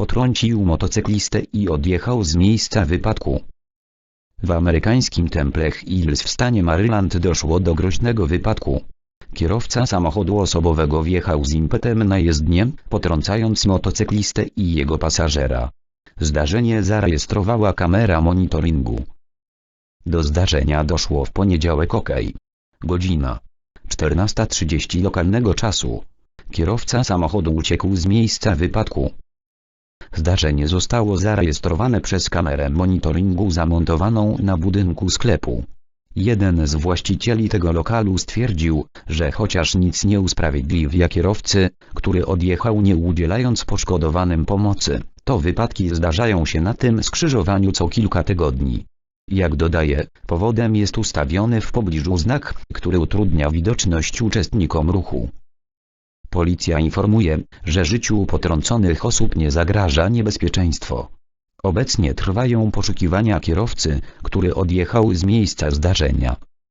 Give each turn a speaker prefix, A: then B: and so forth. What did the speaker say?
A: potrącił motocyklistę i odjechał z miejsca wypadku. W amerykańskim Temple Hills w stanie Maryland doszło do groźnego wypadku. Kierowca samochodu osobowego wjechał z impetem na jezdnię, potrącając motocyklistę i jego pasażera. Zdarzenie zarejestrowała kamera monitoringu. Do zdarzenia doszło w poniedziałek ok. Godzina 14.30 lokalnego czasu. Kierowca samochodu uciekł z miejsca wypadku. Zdarzenie zostało zarejestrowane przez kamerę monitoringu zamontowaną na budynku sklepu. Jeden z właścicieli tego lokalu stwierdził, że chociaż nic nie usprawiedliwia kierowcy, który odjechał nie udzielając poszkodowanym pomocy, to wypadki zdarzają się na tym skrzyżowaniu co kilka tygodni. Jak dodaje, powodem jest ustawiony w pobliżu znak, który utrudnia widoczność uczestnikom ruchu. Policja informuje, że życiu potrąconych osób nie zagraża niebezpieczeństwo. Obecnie trwają poszukiwania kierowcy, który odjechał z miejsca zdarzenia.